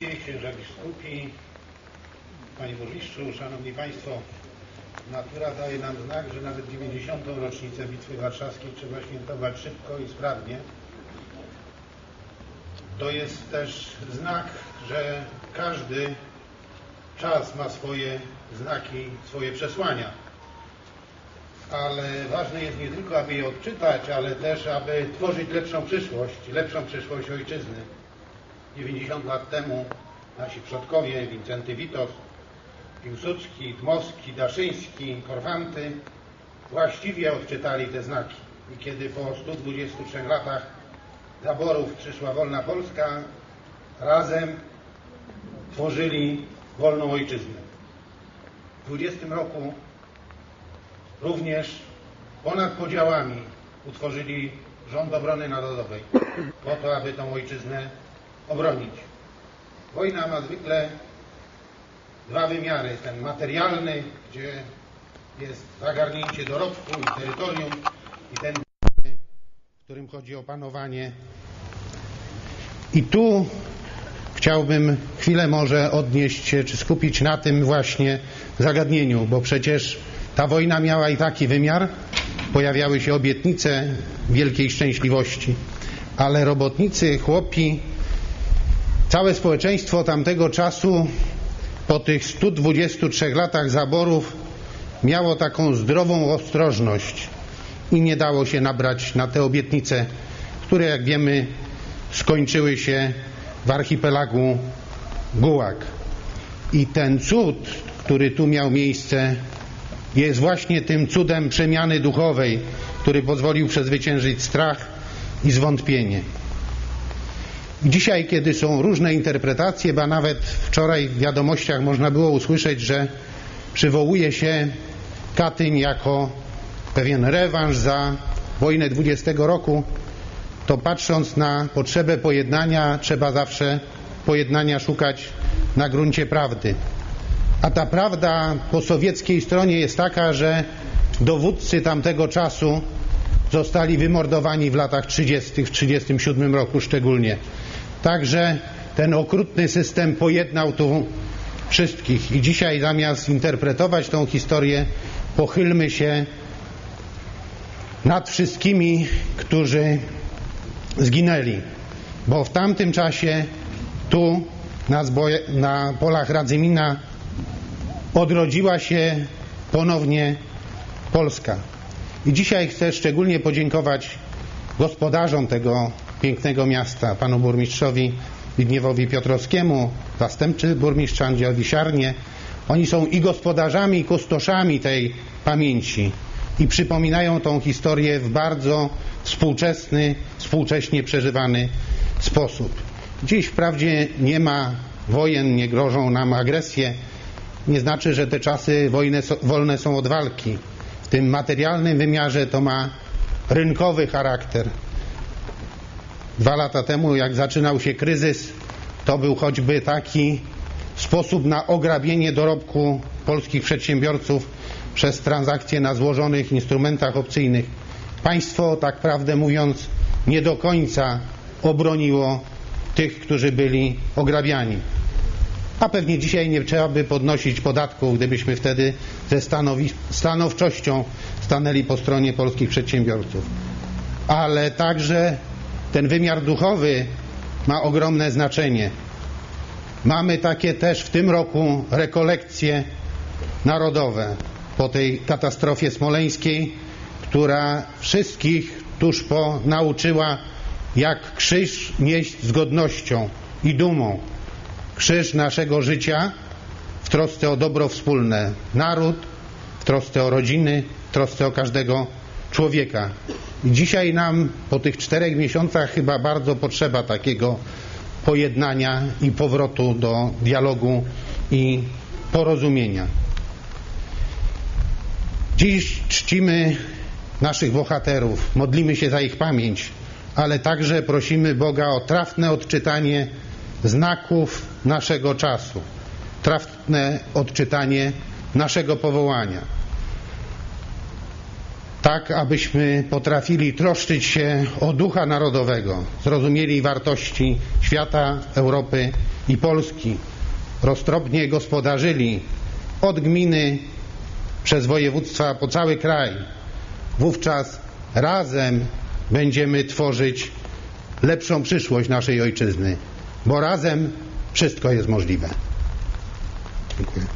Księża biskupi, Panie Burmistrzu, Szanowni Państwo, natura daje nam znak, że nawet 90. rocznicę Bitwy Warszawskiej trzeba świętować szybko i sprawnie. To jest też znak, że każdy czas ma swoje znaki, swoje przesłania. Ale ważne jest nie tylko, aby je odczytać, ale też, aby tworzyć lepszą przyszłość, lepszą przyszłość ojczyzny. 90 lat temu nasi przodkowie, Wincenty Witos, Piłsudski, Dmowski, Daszyński, Korfanty właściwie odczytali te znaki. I kiedy po 123 latach zaborów przyszła wolna Polska, razem tworzyli wolną ojczyznę. W 20 roku również ponad podziałami utworzyli Rząd Obrony Narodowej po to, aby tą ojczyznę obronić. Wojna ma zwykle dwa wymiary. Ten materialny, gdzie jest zagarnięcie dorobku i terytorium i ten, w którym chodzi o panowanie. I tu chciałbym chwilę może odnieść się, czy skupić na tym właśnie zagadnieniu, bo przecież ta wojna miała i taki wymiar, pojawiały się obietnice wielkiej szczęśliwości, ale robotnicy, chłopi, Całe społeczeństwo tamtego czasu po tych 123 latach zaborów miało taką zdrową ostrożność i nie dało się nabrać na te obietnice, które jak wiemy skończyły się w archipelagu Gułag. I ten cud, który tu miał miejsce, jest właśnie tym cudem przemiany duchowej, który pozwolił przezwyciężyć strach i zwątpienie. Dzisiaj, kiedy są różne interpretacje, ba nawet wczoraj w wiadomościach można było usłyszeć, że przywołuje się Katyń jako pewien rewanż za wojnę 20 roku, to patrząc na potrzebę pojednania, trzeba zawsze pojednania szukać na gruncie prawdy. A ta prawda po sowieckiej stronie jest taka, że dowódcy tamtego czasu zostali wymordowani w latach 30., w 1937 roku szczególnie. Także ten okrutny system pojednał tu wszystkich. I dzisiaj zamiast interpretować tą historię, pochylmy się nad wszystkimi, którzy zginęli. Bo w tamtym czasie tu na, zboje, na polach Radzymina odrodziła się ponownie Polska. I dzisiaj chcę szczególnie podziękować gospodarzom tego pięknego miasta, panu burmistrzowi Zbigniewowi Piotrowskiemu, zastępczy burmistrz Andrzej Wisiarnie. Oni są i gospodarzami, i kustoszami tej pamięci i przypominają tą historię w bardzo współczesny, współcześnie przeżywany sposób. Dziś wprawdzie nie ma wojen, nie grożą nam agresje, nie znaczy, że te czasy wojny, wolne są od walki. W tym materialnym wymiarze to ma rynkowy charakter. Dwa lata temu, jak zaczynał się kryzys, to był choćby taki sposób na ograbienie dorobku polskich przedsiębiorców przez transakcje na złożonych instrumentach opcyjnych. Państwo, tak prawdę mówiąc, nie do końca obroniło tych, którzy byli ograbiani. A pewnie dzisiaj nie trzeba by podnosić podatków, gdybyśmy wtedy ze stanowczością stanęli po stronie polskich przedsiębiorców. Ale także ten wymiar duchowy ma ogromne znaczenie. Mamy takie też w tym roku rekolekcje narodowe po tej katastrofie smoleńskiej, która wszystkich tuż po nauczyła, jak krzyż nieść z godnością i dumą. Krzyż naszego życia w trosce o dobro wspólne. Naród w trosce o rodziny, w trosce o każdego człowieka. Dzisiaj nam po tych czterech miesiącach chyba bardzo potrzeba takiego pojednania i powrotu do dialogu i porozumienia. Dziś czcimy naszych bohaterów, modlimy się za ich pamięć, ale także prosimy Boga o trafne odczytanie znaków naszego czasu, trafne odczytanie naszego powołania tak abyśmy potrafili troszczyć się o ducha narodowego, zrozumieli wartości świata, Europy i Polski roztropnie gospodarzyli od gminy przez województwa po cały kraj, wówczas razem będziemy tworzyć lepszą przyszłość naszej ojczyzny, bo razem wszystko jest możliwe. Dziękuję.